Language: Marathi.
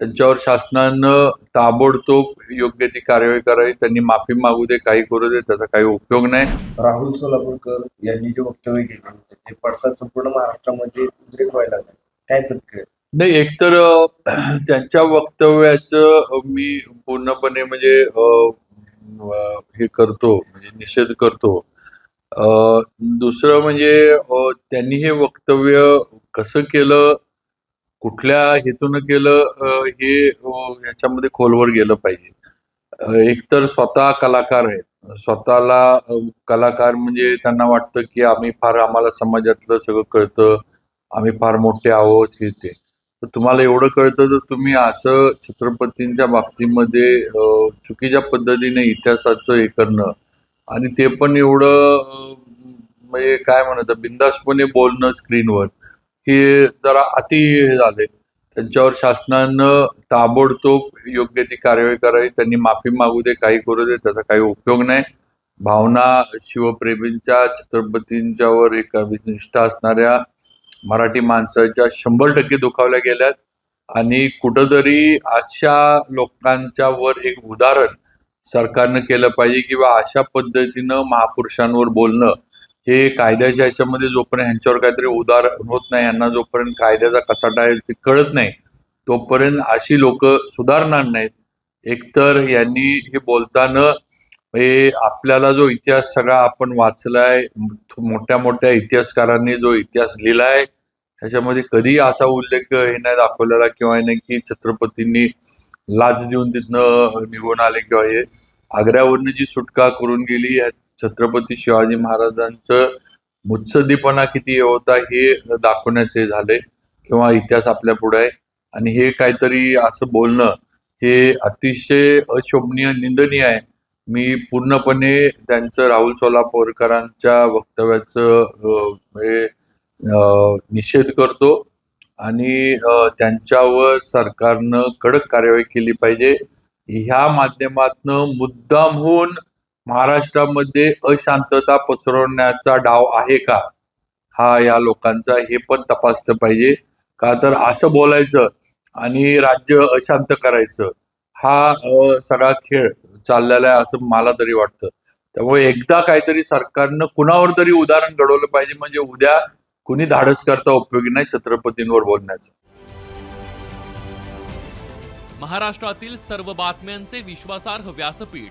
त्यांच्यावर शासनानं ताबडतोब योग्य ती कारवाई करावी. त्यांनी माफी मागू दे काही करू दे त्याचा काही उपयोग नाही. राहुल सोलापूरकर यांनी जे वक्तव्य केले होते ते पडसाद संपूर्ण महाराष्ट्रामध्ये उद्रेक व्हायला लागला. काय प्रतिक्रिया नाही एकतर अ, त्यांच्या वक्तव्याचं मी पूर्णपणे म्हणजे अ, अ, हे करतो म्हणजे निषेध करतो. अ, दुसरं म्हणजे अ, त्यांनी हे वक्तव्य कसं केलं कुठल्या हेतून केलं हे याच्यामध्ये ह्याच्यामध्ये खोलवर गेलं पाहिजे? एकतर स्वतः कलाकार आहेत. स्वतःला कलाकार म्हणजे त्यांना वाटतं की आम्ही फार आम्हाला समाजातलं सगळं कळतं. आम्ही फार मोठे आहोत हे ते. तर तुम्हाला एवढं कळतं तर तुम्ही असं छत्रपतींच्या बाबतीमध्ये चुकीच्या पद्धतीने इतिहासाचं हे करणं आणि ते पण एवढं म्हणजे काय म्हणत बिंदासपणे बोलणं स्क्रीनवर हे जरा अति हे झाले. त्यांच्यावर शासनानं ताबडतोब योग्य ती कारवाई करावी. त्यांनी माफी मागू दे काही करू दे त्याचा काही उपयोग नाही. भावना शिवप्रेमींच्या छत्रपतींच्यावर एक निष्ठा असणाऱ्या मराठी माणसाच्या शंभर टक्के दुखावल्या गेल्यात. आणि कुठंतरी अशा लोकांच्या वर एक उदाहरण सरकारनं केलं पाहिजे किंवा अशा पद्धतीनं महापुरुषांवर बोलणं हे कायद्याच्या ह्याच्यामध्ये जोपर्यंत ह्यांच्यावर काहीतरी उदार होत नाही यांना जोपर्यंत कायद्याचा कसाटा आहे ते कळत नाही तोपर्यंत अशी लोक सुधारणार नाहीत. एकतर यांनी हे बोलताना हे आपल्याला जो इतिहास सगळा आपण वाचलाय मोठ्या मोठ्या इतिहासकारांनी जो इतिहास लिहिलाय ह्याच्यामध्ये कधी असा उल्लेख हे नाही दाखवलेला किंवा नाही की छत्रपतींनी लाच देऊन तिथनं निघून आले किंवा हे आग्र्यावरनं जी सुटका करून गेली छत्रपती शिवाजी महाराजांचं मुत्सदीपणा किती होता हे दाखवण्याचे झाले किंवा इतिहास आपल्या पुढे आहे. आणि हे काहीतरी असं बोलणं हे अतिशय अशोभनीय निंदनीय आहे. मी पूर्णपणे त्यांचं राहुल सोलापूरकरांच्या वक्तव्याचं हे निषेध करतो आणि त्यांच्यावर सरकारनं कडक कार्यवाही केली पाहिजे. ह्या माध्यमातनं मुद्दामहून महाराष्ट्रामध्ये अशांतता पसरवण्याचा डाव आहे का? हा या लोकांचा हे पण तपासलं पाहिजे. का तर असं बोलायचं आणि राज्य अशांत करायचं. हा सगळा खेळ चाललेला आहे असं मला तरी वाटतं. त्यामुळे एकदा काहीतरी सरकारनं कुणावर तरी उदाहरण घडवलं पाहिजे म्हणजे उद्या कुणी धाडस करता उपयोगी नाही छत्रपतींवर बोलण्याचं. महाराष्ट्रातील सर्व बातम्यांचे विश्वासार्ह व्यासपीठ.